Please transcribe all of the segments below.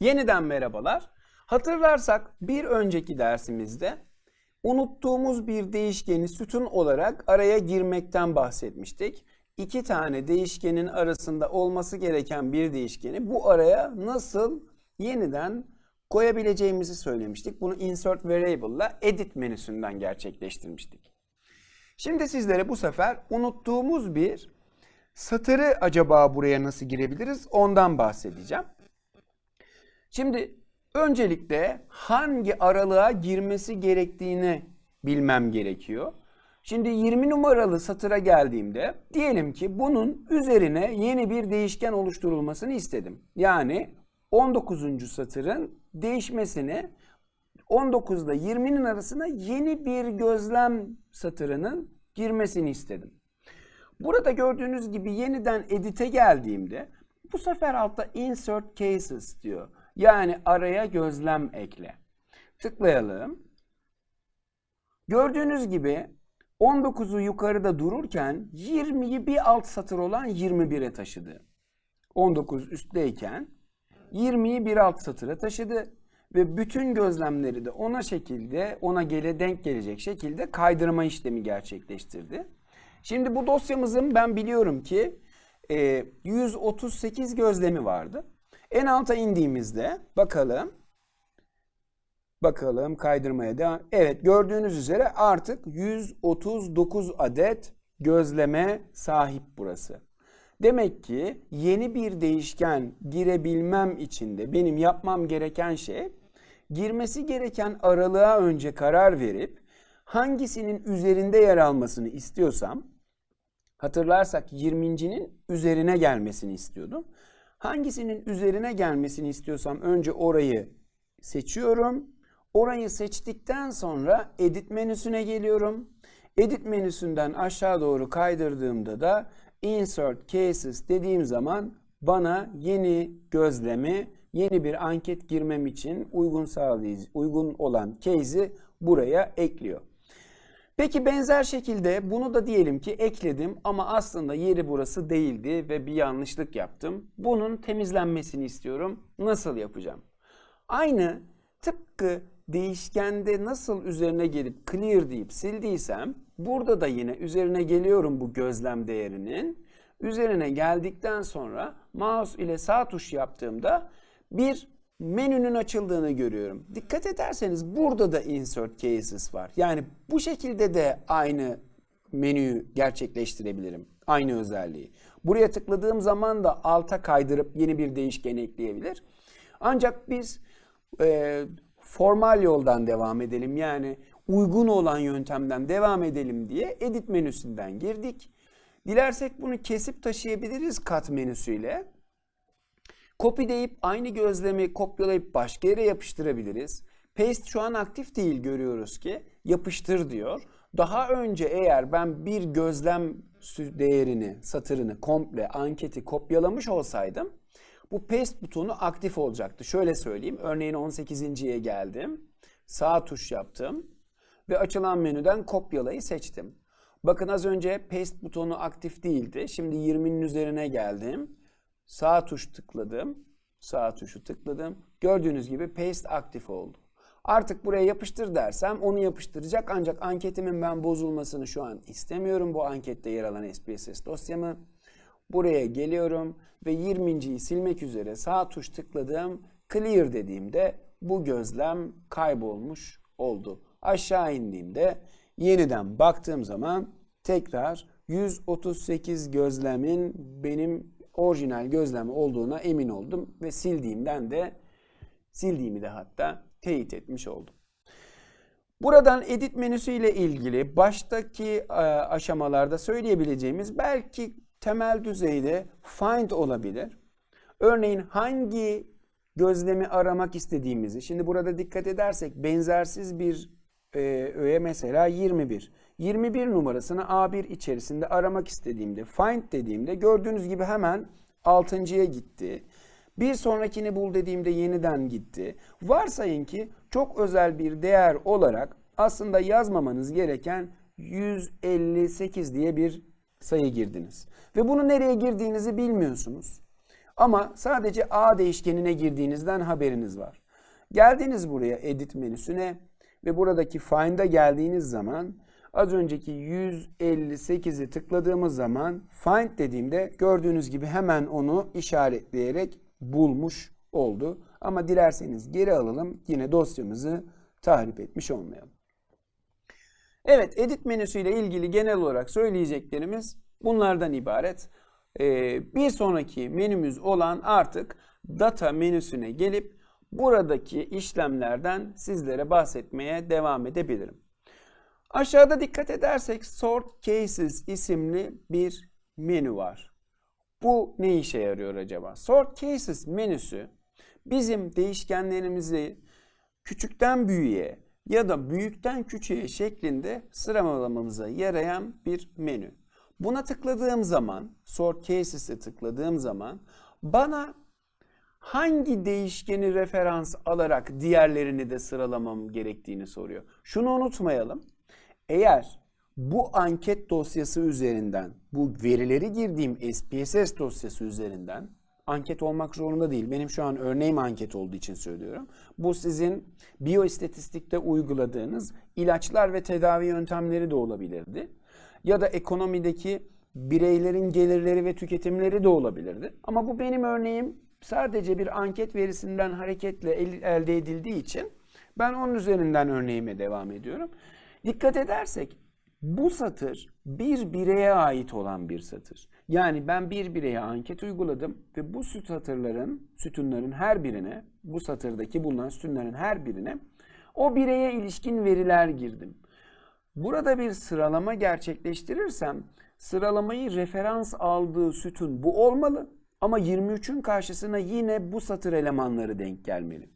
Yeniden merhabalar. Hatırlarsak bir önceki dersimizde unuttuğumuz bir değişkeni sütun olarak araya girmekten bahsetmiştik. İki tane değişkenin arasında olması gereken bir değişkeni bu araya nasıl yeniden koyabileceğimizi söylemiştik. Bunu insert variable ile edit menüsünden gerçekleştirmiştik. Şimdi sizlere bu sefer unuttuğumuz bir satırı acaba buraya nasıl girebiliriz ondan bahsedeceğim. Şimdi öncelikle hangi aralığa girmesi gerektiğini bilmem gerekiyor. Şimdi 20 numaralı satıra geldiğimde diyelim ki bunun üzerine yeni bir değişken oluşturulmasını istedim. Yani 19. satırın değişmesini 19 ile 20'nin arasına yeni bir gözlem satırının girmesini istedim. Burada gördüğünüz gibi yeniden edit'e geldiğimde bu sefer altta insert cases diyor. Yani araya gözlem ekle. Tıklayalım. Gördüğünüz gibi 19'u yukarıda dururken 20'yi bir alt satır olan 21'e taşıdı. 19 üstteyken 20'yi bir alt satıra taşıdı ve bütün gözlemleri de ona şekilde ona gele denk gelecek şekilde kaydırma işlemi gerçekleştirdi. Şimdi bu dosyamızın ben biliyorum ki e, 138 gözlemi vardı. En alta indiğimizde bakalım. Bakalım kaydırmaya devam. Evet gördüğünüz üzere artık 139 adet gözleme sahip burası. Demek ki yeni bir değişken girebilmem için de benim yapmam gereken şey girmesi gereken aralığa önce karar verip hangisinin üzerinde yer almasını istiyorsam hatırlarsak 20'nin üzerine gelmesini istiyordum. Hangisinin üzerine gelmesini istiyorsam önce orayı seçiyorum. Orayı seçtikten sonra edit menüsüne geliyorum. Edit menüsünden aşağı doğru kaydırdığımda da insert cases dediğim zaman bana yeni gözlemi, yeni bir anket girmem için uygun sağlayıcı, uygun olan case'i buraya ekliyor. Peki benzer şekilde bunu da diyelim ki ekledim ama aslında yeri burası değildi ve bir yanlışlık yaptım. Bunun temizlenmesini istiyorum. Nasıl yapacağım? Aynı tıpkı değişkende nasıl üzerine gelip clear deyip sildiysem burada da yine üzerine geliyorum bu gözlem değerinin. Üzerine geldikten sonra mouse ile sağ tuş yaptığımda bir menünün açıldığını görüyorum. Dikkat ederseniz burada da insert cases var. Yani bu şekilde de aynı menüyü gerçekleştirebilirim. Aynı özelliği. Buraya tıkladığım zaman da alta kaydırıp yeni bir değişken ekleyebilir. Ancak biz e, formal yoldan devam edelim. Yani uygun olan yöntemden devam edelim diye edit menüsünden girdik. Dilersek bunu kesip taşıyabiliriz kat menüsüyle. Copy deyip aynı gözlemi kopyalayıp başka yere yapıştırabiliriz. Paste şu an aktif değil görüyoruz ki yapıştır diyor. Daha önce eğer ben bir gözlem değerini, satırını, komple anketi kopyalamış olsaydım bu paste butonu aktif olacaktı. Şöyle söyleyeyim. Örneğin 18.ye geldim. Sağ tuş yaptım ve açılan menüden kopyalayı seçtim. Bakın az önce paste butonu aktif değildi. Şimdi 20'nin üzerine geldim. Sağ tuş tıkladım. Sağ tuşu tıkladım. Gördüğünüz gibi paste aktif oldu. Artık buraya yapıştır dersem onu yapıştıracak ancak anketimin ben bozulmasını şu an istemiyorum. Bu ankette yer alan SPSS dosyamı. Buraya geliyorum ve 20.yi silmek üzere sağ tuş tıkladım. Clear dediğimde bu gözlem kaybolmuş oldu. Aşağı indiğimde yeniden baktığım zaman tekrar 138 gözlemin benim orijinal gözlem olduğuna emin oldum ve sildiğimden de sildiğimi de hatta teyit etmiş oldum. Buradan edit menüsü ile ilgili baştaki e, aşamalarda söyleyebileceğimiz belki temel düzeyde find olabilir. Örneğin hangi gözlemi aramak istediğimizi. Şimdi burada dikkat edersek benzersiz bir e, öğe mesela 21. 21 numarasını A1 içerisinde aramak istediğimde find dediğimde gördüğünüz gibi hemen 6.ya gitti. Bir sonrakini bul dediğimde yeniden gitti. Varsayın ki çok özel bir değer olarak aslında yazmamanız gereken 158 diye bir sayı girdiniz. Ve bunu nereye girdiğinizi bilmiyorsunuz. Ama sadece A değişkenine girdiğinizden haberiniz var. Geldiniz buraya edit menüsüne ve buradaki find'a geldiğiniz zaman az önceki 158'i tıkladığımız zaman find dediğimde gördüğünüz gibi hemen onu işaretleyerek bulmuş oldu. Ama dilerseniz geri alalım yine dosyamızı tahrip etmiş olmayalım. Evet edit menüsüyle ilgili genel olarak söyleyeceklerimiz bunlardan ibaret. Ee, bir sonraki menümüz olan artık data menüsüne gelip buradaki işlemlerden sizlere bahsetmeye devam edebilirim. Aşağıda dikkat edersek Sort Cases isimli bir menü var. Bu ne işe yarıyor acaba? Sort Cases menüsü bizim değişkenlerimizi küçükten büyüğe ya da büyükten küçüğe şeklinde sıralamamıza yarayan bir menü. Buna tıkladığım zaman, Sort Cases'e tıkladığım zaman bana hangi değişkeni referans alarak diğerlerini de sıralamam gerektiğini soruyor. Şunu unutmayalım. Eğer bu anket dosyası üzerinden, bu verileri girdiğim SPSS dosyası üzerinden anket olmak zorunda değil. Benim şu an örneğim anket olduğu için söylüyorum. Bu sizin biyoistatistikte uyguladığınız ilaçlar ve tedavi yöntemleri de olabilirdi. Ya da ekonomideki bireylerin gelirleri ve tüketimleri de olabilirdi. Ama bu benim örneğim sadece bir anket verisinden hareketle elde edildiği için ben onun üzerinden örneğime devam ediyorum. Dikkat edersek bu satır bir bireye ait olan bir satır. Yani ben bir bireye anket uyguladım ve bu satırların, sütunların her birine, bu satırdaki bulunan sütunların her birine o bireye ilişkin veriler girdim. Burada bir sıralama gerçekleştirirsem sıralamayı referans aldığı sütun bu olmalı ama 23'ün karşısına yine bu satır elemanları denk gelmeli.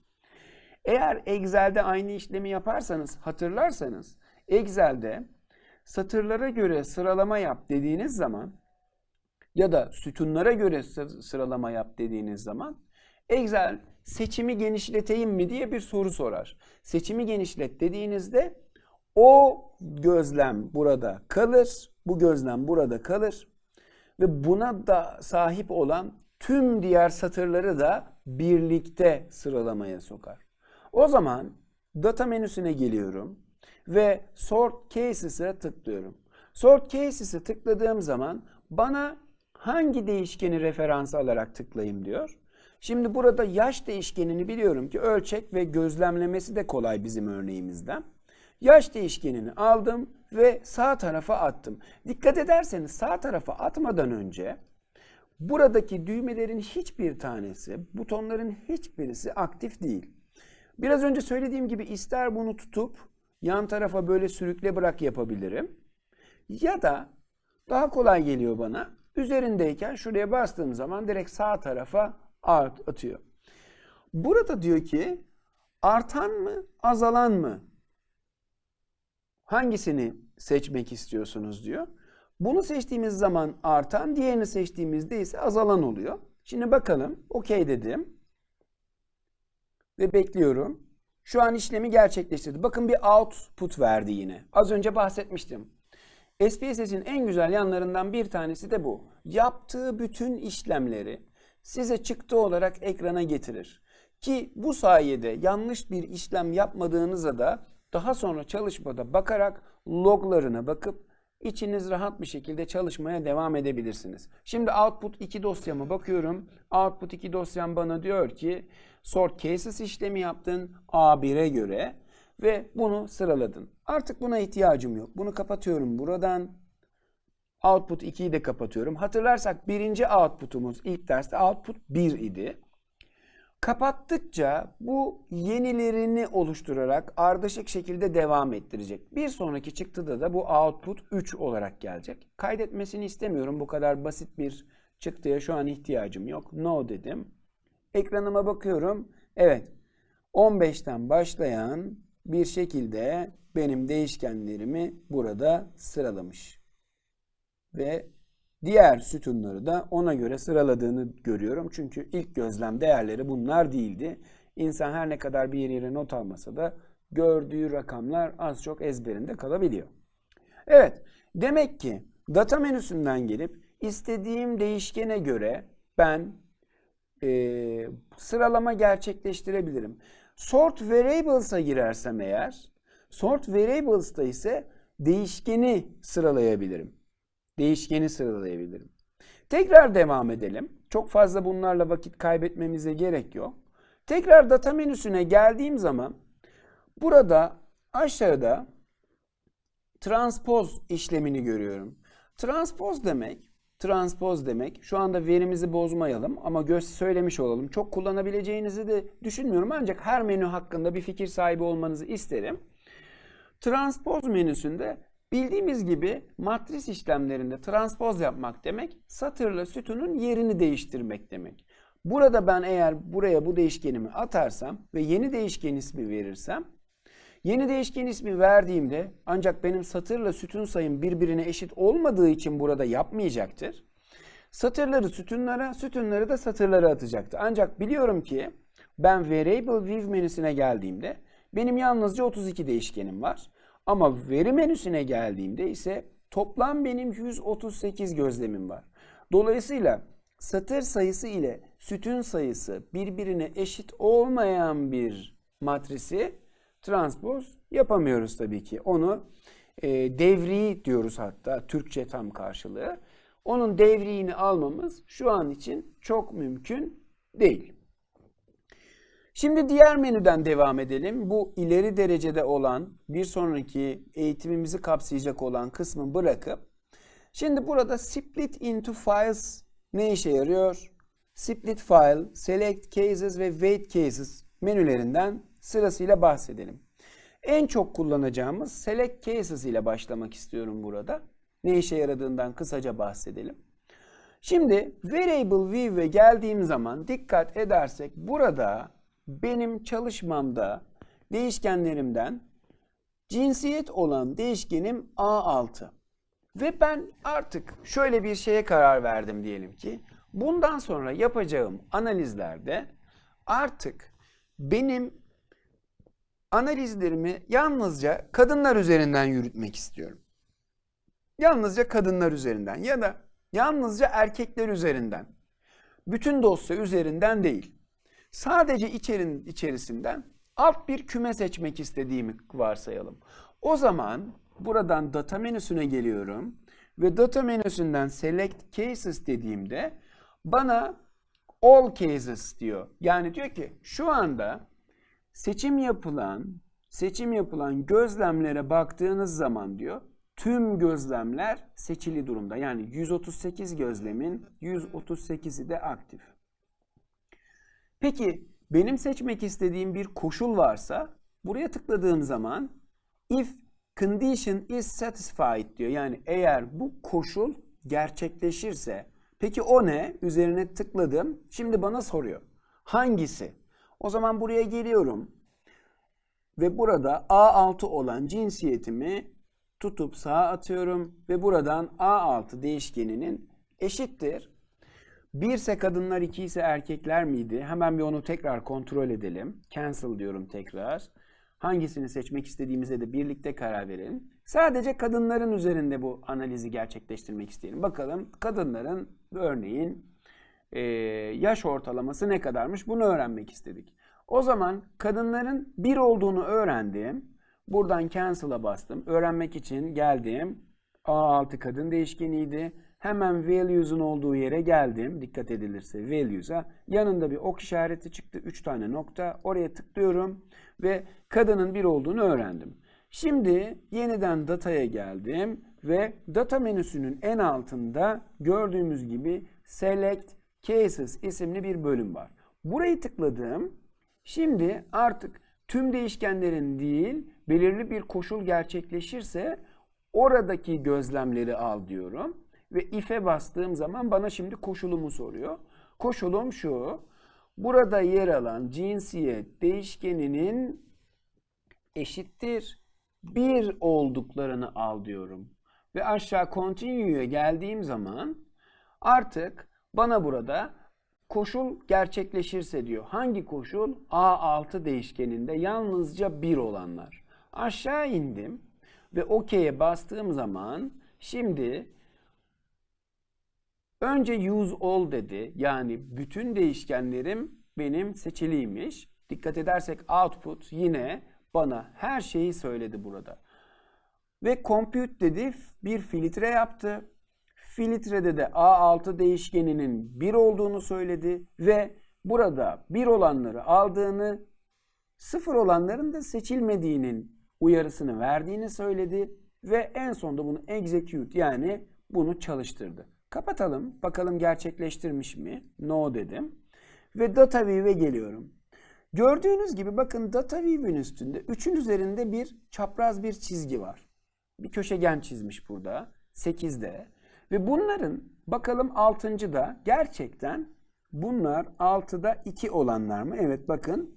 Eğer Excel'de aynı işlemi yaparsanız hatırlarsanız Excel'de satırlara göre sıralama yap dediğiniz zaman ya da sütunlara göre sıralama yap dediğiniz zaman Excel seçimi genişleteyim mi diye bir soru sorar. Seçimi genişlet dediğinizde o gözlem burada kalır, bu gözlem burada kalır ve buna da sahip olan tüm diğer satırları da birlikte sıralamaya sokar. O zaman data menüsüne geliyorum ve sort cases'e tıklıyorum. Sort cases'e tıkladığım zaman bana hangi değişkeni referans alarak tıklayayım diyor. Şimdi burada yaş değişkenini biliyorum ki ölçek ve gözlemlemesi de kolay bizim örneğimizden. Yaş değişkenini aldım ve sağ tarafa attım. Dikkat ederseniz sağ tarafa atmadan önce buradaki düğmelerin hiçbir tanesi, butonların hiçbirisi aktif değil. Biraz önce söylediğim gibi ister bunu tutup yan tarafa böyle sürükle bırak yapabilirim. Ya da daha kolay geliyor bana. Üzerindeyken şuraya bastığım zaman direkt sağ tarafa art atıyor. Burada diyor ki artan mı azalan mı? Hangisini seçmek istiyorsunuz diyor. Bunu seçtiğimiz zaman artan, diğerini seçtiğimizde ise azalan oluyor. Şimdi bakalım. Okey dedim. Ve bekliyorum. Şu an işlemi gerçekleştirdi. Bakın bir output verdi yine. Az önce bahsetmiştim. SPSS'in en güzel yanlarından bir tanesi de bu. Yaptığı bütün işlemleri size çıktı olarak ekrana getirir. Ki bu sayede yanlış bir işlem yapmadığınızda da daha sonra çalışmada bakarak loglarına bakıp içiniz rahat bir şekilde çalışmaya devam edebilirsiniz. Şimdi output 2 dosyama bakıyorum. Output 2 dosyam bana diyor ki sort cases işlemi yaptın A1'e göre ve bunu sıraladın. Artık buna ihtiyacım yok. Bunu kapatıyorum buradan. Output 2'yi de kapatıyorum. Hatırlarsak birinci output'umuz ilk derste output 1 idi. Kapattıkça bu yenilerini oluşturarak ardışık şekilde devam ettirecek. Bir sonraki çıktıda da bu output 3 olarak gelecek. Kaydetmesini istemiyorum. Bu kadar basit bir çıktıya şu an ihtiyacım yok. No dedim. Ekranıma bakıyorum. Evet. 15'ten başlayan bir şekilde benim değişkenlerimi burada sıralamış. Ve diğer sütunları da ona göre sıraladığını görüyorum. Çünkü ilk gözlem değerleri bunlar değildi. İnsan her ne kadar bir yere not almasa da gördüğü rakamlar az çok ezberinde kalabiliyor. Evet, demek ki data menüsünden gelip istediğim değişkene göre ben e, sıralama gerçekleştirebilirim. Sort variables'a girersem eğer, sort variables'ta ise değişkeni sıralayabilirim. Değişkeni sıralayabilirim. Tekrar devam edelim. Çok fazla bunlarla vakit kaybetmemize gerek yok. Tekrar data menüsüne geldiğim zaman burada aşağıda transpoz işlemini görüyorum. Transpoz demek, transpoz demek. Şu anda verimizi bozmayalım ama göz söylemiş olalım. Çok kullanabileceğinizi de düşünmüyorum ancak her menü hakkında bir fikir sahibi olmanızı isterim. Transpoz menüsünde bildiğimiz gibi matris işlemlerinde transpoz yapmak demek satırla sütunun yerini değiştirmek demek. Burada ben eğer buraya bu değişkenimi atarsam ve yeni değişken ismi verirsem Yeni değişken ismi verdiğimde ancak benim satırla sütun sayım birbirine eşit olmadığı için burada yapmayacaktır. Satırları sütunlara, sütunları da satırlara atacaktı. Ancak biliyorum ki ben Variable View menüsüne geldiğimde benim yalnızca 32 değişkenim var. Ama veri menüsüne geldiğimde ise toplam benim 138 gözlemim var. Dolayısıyla satır sayısı ile sütun sayısı birbirine eşit olmayan bir matrisi transpoz yapamıyoruz tabii ki. Onu e, devri diyoruz hatta Türkçe tam karşılığı. Onun devriğini almamız şu an için çok mümkün değil. Şimdi diğer menüden devam edelim. Bu ileri derecede olan bir sonraki eğitimimizi kapsayacak olan kısmı bırakıp şimdi burada split into files ne işe yarıyor? Split file, select cases ve wait cases menülerinden sırasıyla bahsedelim. En çok kullanacağımız select cases ile başlamak istiyorum burada. Ne işe yaradığından kısaca bahsedelim. Şimdi variable view'e geldiğim zaman dikkat edersek burada benim çalışmamda değişkenlerimden cinsiyet olan değişkenim A6. Ve ben artık şöyle bir şeye karar verdim diyelim ki bundan sonra yapacağım analizlerde artık benim analizlerimi yalnızca kadınlar üzerinden yürütmek istiyorum. Yalnızca kadınlar üzerinden ya da yalnızca erkekler üzerinden. Bütün dosya üzerinden değil. Sadece içerin içerisinden alt bir küme seçmek istediğimi varsayalım. O zaman buradan data menüsüne geliyorum ve data menüsünden select cases dediğimde bana all cases diyor. Yani diyor ki şu anda seçim yapılan seçim yapılan gözlemlere baktığınız zaman diyor tüm gözlemler seçili durumda. Yani 138 gözlemin 138'i de aktif. Peki benim seçmek istediğim bir koşul varsa buraya tıkladığım zaman if condition is satisfied diyor. Yani eğer bu koşul gerçekleşirse peki o ne? Üzerine tıkladım. Şimdi bana soruyor. Hangisi? O zaman buraya geliyorum. Ve burada A6 olan cinsiyetimi tutup sağa atıyorum. Ve buradan A6 değişkeninin eşittir. Bir ise kadınlar, iki ise erkekler miydi? Hemen bir onu tekrar kontrol edelim. Cancel diyorum tekrar. Hangisini seçmek istediğimize de birlikte karar verelim. Sadece kadınların üzerinde bu analizi gerçekleştirmek isteyelim. Bakalım kadınların örneğin e, yaş ortalaması ne kadarmış bunu öğrenmek istedik. O zaman kadınların bir olduğunu öğrendim. Buradan cancel'a bastım. Öğrenmek için geldim. A6 kadın değişkeniydi. Hemen values'un olduğu yere geldim. Dikkat edilirse values'a. Yanında bir ok işareti çıktı. 3 tane nokta. Oraya tıklıyorum ve kadının bir olduğunu öğrendim. Şimdi yeniden dataya geldim ve data menüsünün en altında gördüğümüz gibi select cases isimli bir bölüm var. Burayı tıkladım. Şimdi artık tüm değişkenlerin değil belirli bir koşul gerçekleşirse oradaki gözlemleri al diyorum. Ve if'e bastığım zaman bana şimdi koşulumu soruyor. Koşulum şu. Burada yer alan cinsiyet değişkeninin eşittir bir olduklarını al diyorum. Ve aşağı continue'ya geldiğim zaman artık bana burada koşul gerçekleşirse diyor. Hangi koşul? A6 değişkeninde yalnızca 1 olanlar. Aşağı indim ve OK'ye bastığım zaman şimdi Önce use all dedi. Yani bütün değişkenlerim benim seçiliymiş. Dikkat edersek output yine bana her şeyi söyledi burada. Ve compute dedi bir filtre yaptı. Filtrede de A6 değişkeninin 1 olduğunu söyledi ve burada 1 olanları aldığını, 0 olanların da seçilmediğinin uyarısını verdiğini söyledi ve en sonunda bunu execute yani bunu çalıştırdı. Kapatalım. Bakalım gerçekleştirmiş mi? No dedim. Ve data view'e geliyorum. Gördüğünüz gibi bakın data view'in üstünde 3'ün üzerinde bir çapraz bir çizgi var. Bir köşegen çizmiş burada. 8'de. Ve bunların bakalım 6.da gerçekten bunlar 6'da 2 olanlar mı? Evet bakın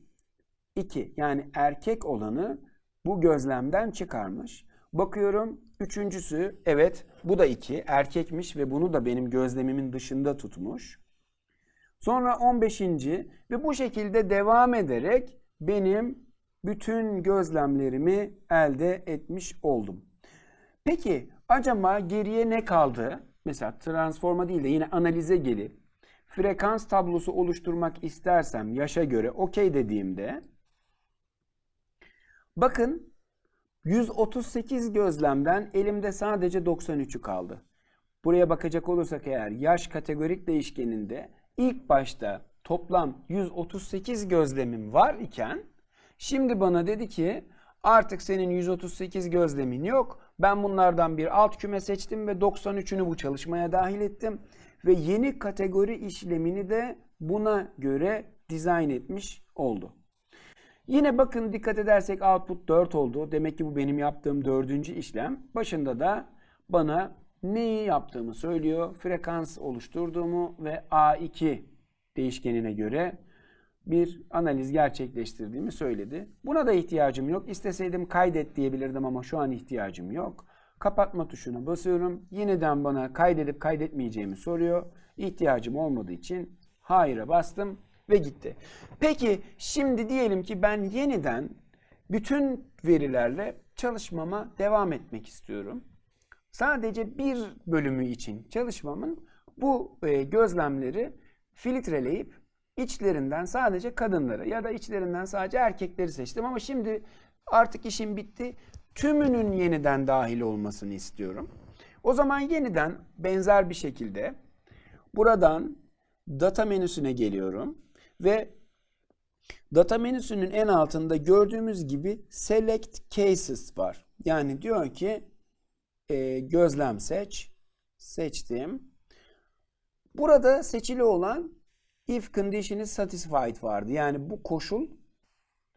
2 yani erkek olanı bu gözlemden çıkarmış. Bakıyorum üçüncüsü evet bu da 2 erkekmiş ve bunu da benim gözlemimin dışında tutmuş. Sonra 15. ve bu şekilde devam ederek benim bütün gözlemlerimi elde etmiş oldum. Peki acaba geriye ne kaldı? Mesela transforma değil de yine analize gelip frekans tablosu oluşturmak istersem yaşa göre okey dediğimde bakın 138 gözlemden elimde sadece 93'ü kaldı. Buraya bakacak olursak eğer yaş kategorik değişkeninde ilk başta toplam 138 gözlemim var iken şimdi bana dedi ki artık senin 138 gözlemin yok. Ben bunlardan bir alt küme seçtim ve 93'ünü bu çalışmaya dahil ettim. Ve yeni kategori işlemini de buna göre dizayn etmiş oldu. Yine bakın dikkat edersek output 4 oldu. Demek ki bu benim yaptığım dördüncü işlem. Başında da bana neyi yaptığımı söylüyor. Frekans oluşturduğumu ve A2 değişkenine göre bir analiz gerçekleştirdiğimi söyledi. Buna da ihtiyacım yok. İsteseydim kaydet diyebilirdim ama şu an ihtiyacım yok. Kapatma tuşuna basıyorum. Yeniden bana kaydedip kaydetmeyeceğimi soruyor. İhtiyacım olmadığı için hayır'a bastım ve gitti. Peki şimdi diyelim ki ben yeniden bütün verilerle çalışmama devam etmek istiyorum. Sadece bir bölümü için çalışmamın bu e, gözlemleri filtreleyip içlerinden sadece kadınları ya da içlerinden sadece erkekleri seçtim ama şimdi artık işim bitti. Tümünün yeniden dahil olmasını istiyorum. O zaman yeniden benzer bir şekilde buradan data menüsüne geliyorum ve data menüsünün en altında gördüğümüz gibi select cases var. Yani diyor ki e, gözlem seç. Seçtim. Burada seçili olan if condition is satisfied vardı. Yani bu koşul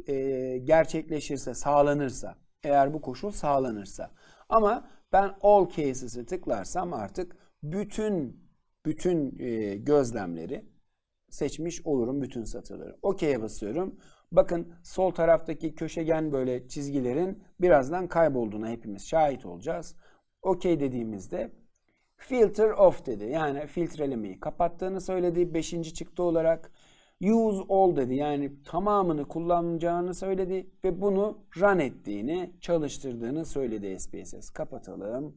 e, gerçekleşirse, sağlanırsa. Eğer bu koşul sağlanırsa. Ama ben all cases'ı tıklarsam artık bütün bütün e, gözlemleri seçmiş olurum bütün satırları. OK'ye basıyorum. Bakın sol taraftaki köşegen böyle çizgilerin birazdan kaybolduğuna hepimiz şahit olacağız. OK dediğimizde filter off dedi. Yani filtrelemeyi kapattığını söyledi. Beşinci çıktı olarak use all dedi. Yani tamamını kullanacağını söyledi ve bunu run ettiğini, çalıştırdığını söyledi SPSS. Kapatalım.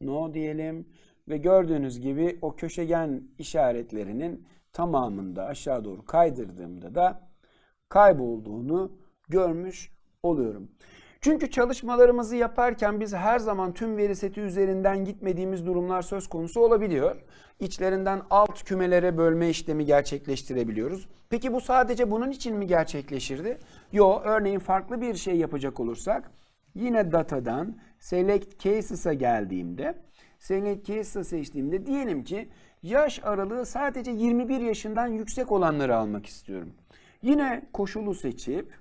No diyelim ve gördüğünüz gibi o köşegen işaretlerinin tamamında aşağı doğru kaydırdığımda da kaybolduğunu görmüş oluyorum. Çünkü çalışmalarımızı yaparken biz her zaman tüm veri seti üzerinden gitmediğimiz durumlar söz konusu olabiliyor. İçlerinden alt kümelere bölme işlemi gerçekleştirebiliyoruz. Peki bu sadece bunun için mi gerçekleşirdi? Yo, örneğin farklı bir şey yapacak olursak yine datadan select cases'a geldiğimde select cases'a seçtiğimde diyelim ki yaş aralığı sadece 21 yaşından yüksek olanları almak istiyorum. Yine koşulu seçip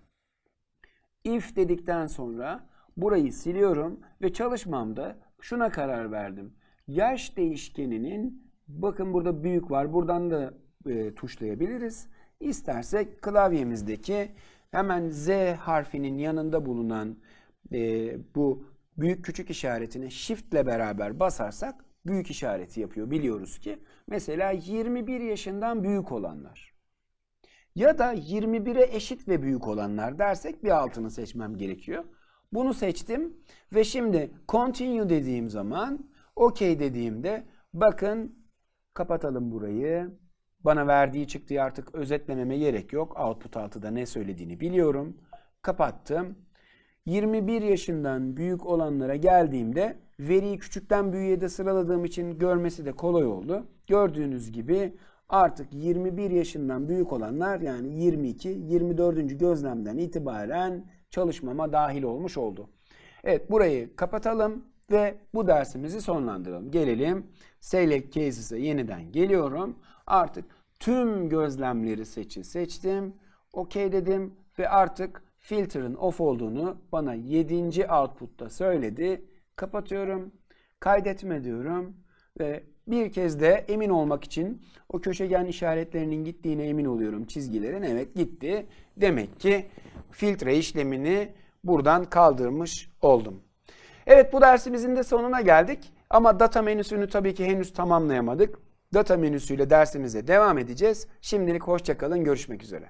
if dedikten sonra burayı siliyorum ve çalışmamda şuna karar verdim. Yaş değişkeninin bakın burada büyük var. Buradan da e, tuşlayabiliriz. İstersek klavyemizdeki hemen Z harfinin yanında bulunan e, bu büyük küçük işaretini shift ile beraber basarsak büyük işareti yapıyor. Biliyoruz ki mesela 21 yaşından büyük olanlar ya da 21'e eşit ve büyük olanlar dersek bir altını seçmem gerekiyor. Bunu seçtim ve şimdi continue dediğim zaman OK dediğimde bakın Kapatalım burayı. Bana verdiği çıktığı artık özetlememe gerek yok. Output altıda ne söylediğini biliyorum. Kapattım. 21 yaşından büyük olanlara geldiğimde veriyi küçükten büyüğe de sıraladığım için görmesi de kolay oldu. Gördüğünüz gibi artık 21 yaşından büyük olanlar yani 22, 24. gözlemden itibaren çalışmama dahil olmuş oldu. Evet burayı kapatalım ve bu dersimizi sonlandıralım. Gelelim Select Cases'e yeniden geliyorum. Artık tüm gözlemleri seçi seçtim. OK dedim ve artık filter'ın off olduğunu bana 7. output'ta söyledi. Kapatıyorum. Kaydetme diyorum ve bir kez de emin olmak için o köşegen işaretlerinin gittiğine emin oluyorum çizgilerin. Evet gitti. Demek ki filtre işlemini buradan kaldırmış oldum. Evet bu dersimizin de sonuna geldik. Ama data menüsünü tabii ki henüz tamamlayamadık. Data menüsüyle dersimize devam edeceğiz. Şimdilik hoşçakalın. Görüşmek üzere.